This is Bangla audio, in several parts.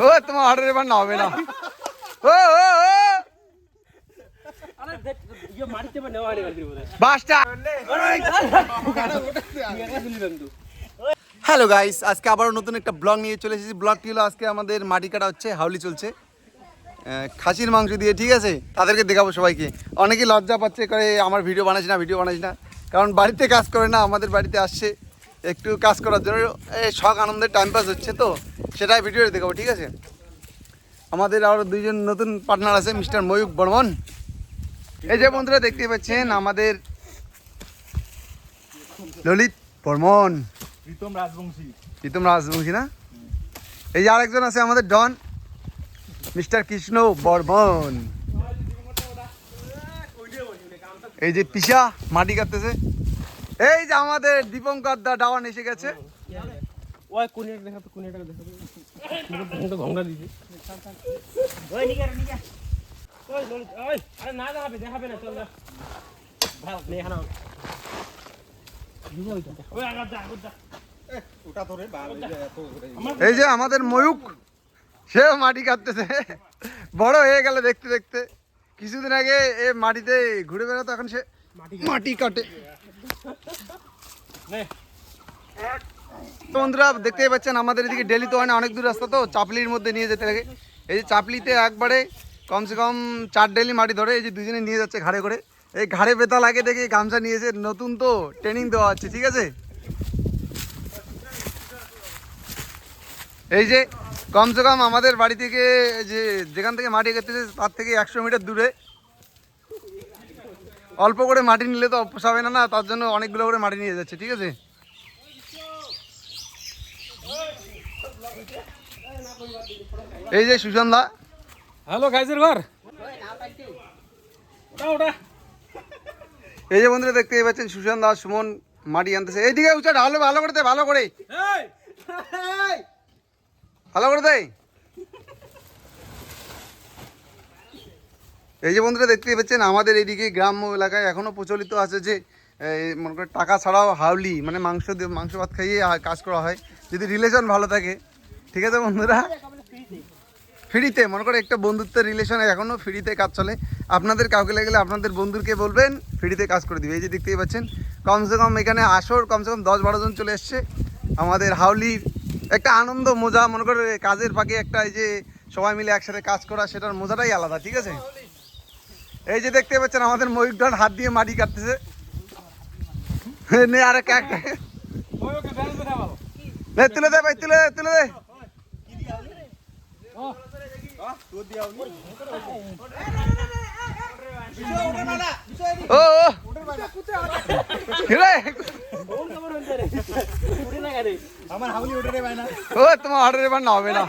ও তোমার হাটের এবার না হবে না ও ও ও। আরে দেখ ইয়ে হ্যালো গাইস আজকে আবারও নতুন একটা ব্লগ নিয়ে চলে এসেছি। ব্লগটি হলো আজকে আমাদের মাটি কাটা হচ্ছে হাউলি চলছে। খাসির মাংস দিয়ে ঠিক আছে? তাদেরকে দেখাবো সবাইকে। অনেকেই লজ্জা পাচ্ছে করে আমার ভিডিও বানাইছি না ভিডিও বানাইছি না। কারণ বাড়িতে কাজ করে না আমাদের বাড়িতে আসছে। একটু কাজ করার জন্য এই শখ আনন্দের টাইম পাস হচ্ছে তো সেটাই ভিডিও দেখাবো ঠিক আছে? আমাদের আরও দুইজন নতুন পার্টনার আছে মিস্টার ময়ূক বর্মন। এই যে বন্ধুরা দেখতে পাচ্ছেন আমাদের ললিত বর্মন। প্রীতম রাজবংশী। প্রীতম রাজবংশী না? এই যে আরেকজন আছে আমাদের ডন মিস্টার কৃষ্ণ বর্মন। এই যে পিসা মাটি কাটতেছে। এই যে আমাদের দীপঙ্কর দা ডাওয়ান এসে গেছে। ওই দিছে ওই ওই ওই আরে না দেখাবে দেখাবে না চল ভালো নে ওই আগা আগা এই যে আমাদের ময়ূক সেও মাটি কাটতেছে। বড় হয়ে গেল দেখতে দেখতে। কিছুদিন আগে এ মাটিতে ঘুরে বেড়াতো এখন সে মাটি কাটে। বন্ধুরা, দেখতেই পাচ্ছেন, আমাদের এদিকে ডেলি তো হয় না, অনেক দূর রাস্তা তো, চাপলির মধ্যে নিয়ে যেতে লাগে। এই যে চাপলিতে একবারে কমসে কম চার ডেলি মাটি ধরে, এই যে দুজনে নিয়ে যাচ্ছে ঘাড়ে করে। এই ঘাড়ে বেতা লাগে দেখে গামছা নিয়েছে, নতুন তো ট্রেনিং দেওয়া হচ্ছে, ঠিক আছে? এই যে কমসে কম আমাদের বাড়ি থেকে যে যেখান থেকে মাটি কাটতেছে তার থেকে একশো মিটার দূরে অল্প করে মাটি নিলে তো পোষাবে না না তার জন্য অনেকগুলো করে মাটি নিয়ে যাচ্ছে ঠিক আছে? এই যে সুশান্ত দা হ্যালো গাইজের ঘর? এই যে বন্ধুরা দেখতে পাচ্ছেন সুশান্ত দাস সুমন মাটি আনতেছে। এইদিকে উঁচা ভালো ভালো করে দে ভালো করে। ভালো করে দে। এই যে বন্ধুরা দেখতে পাচ্ছেন, আমাদের এইদিকে গ্রাম্য এলাকায় এখনও প্রচলিত আছে যে মনে করে টাকা ছাড়াও হাউলি মানে মাংস মাংস ভাত খাইয়ে কাজ করা হয়। যদি রিলেশন ভালো থাকে, ঠিক আছে বন্ধুরা? ফ্রিতে, মনে করে একটা বন্ধুত্বের রিলেশনে এখনও ফ্রিতে কাজ চলে। আপনাদের কাউকে লাগলে আপনাদের বন্ধুকে বলবেন, ফ্রিতে কাজ করে দিবে। এই যে দেখতেই পাচ্ছেন, কমসে কম এখানে আসর, কমসে কম দশ বারো জন চলে এসছে। আমাদের হাউলির একটা আনন্দ মজা, মনে করে কাজের ফাঁকে একটা এই যে সবাই মিলে একসাথে কাজ করা, সেটার মজাটাই আলাদা, ঠিক আছে? এই যে দেখতে পাচ্ছেন আমাদের ময়ূর ডন হাত দিয়ে মাটি কাটতেছে। নে আরে কাক ওই ওকে ব্যালেন্স দেখা ভালো নে তুলে দে ভাই তুলে দে তুলে দে। তোর দিয়া ও ও। কিরে কোন খবর হইছে রে উড়ে না গাড়ি। আমার হাউলি ওঠে রে ভাই না। ও তোমার হাটের এবার না হবে না।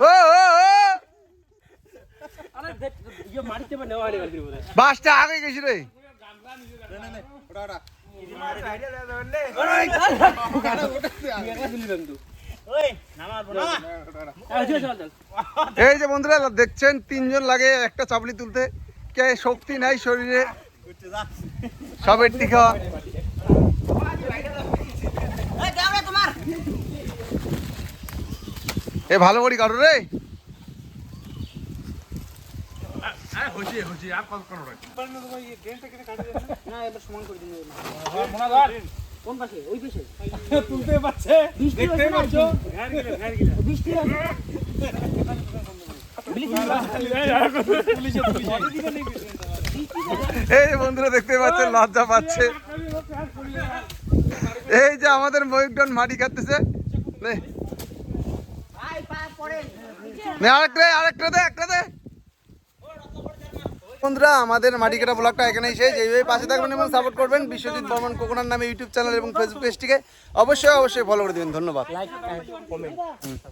ও ও। বাসটা আগে গেছি রে। ওটা ওটা একলা তুলিলাম তো ওই নামার বড় চল চল চল এই যে বন্ধুরা, দেখছেন, তিনজন লাগে একটা চাপলি তুলতে। কে শক্তি নাই শরীরে, সবের টিকা। এ, ভালো করি কারও রে। কোন পাশে ওই পাশে তুলতে পারছে। বৃষ্টি হচ্ছে না তো বৃষ্টি এই বন্ধুরা দেখতে পাচ্ছেন লজ্জা পাচ্ছে। এই যে আমাদের ময়ূরডন মাটি কাটতেছে। আরেকটা দে, আরেকটা দে একটা দে। বন্ধুরা আমাদের মাটি কাটা ব্লগটা এখানেই শেষ। এইভাবে পাশে থাকবেন এবং সাপোর্ট করবেন বিশ্বজিৎ বর্মন কোকোনার নামে ইউটিউব চ্যানেল এবং ফেসবুক পেজটিকে অবশ্যই অবশ্যই ফলো করে দেবেন। ধন্যবাদ।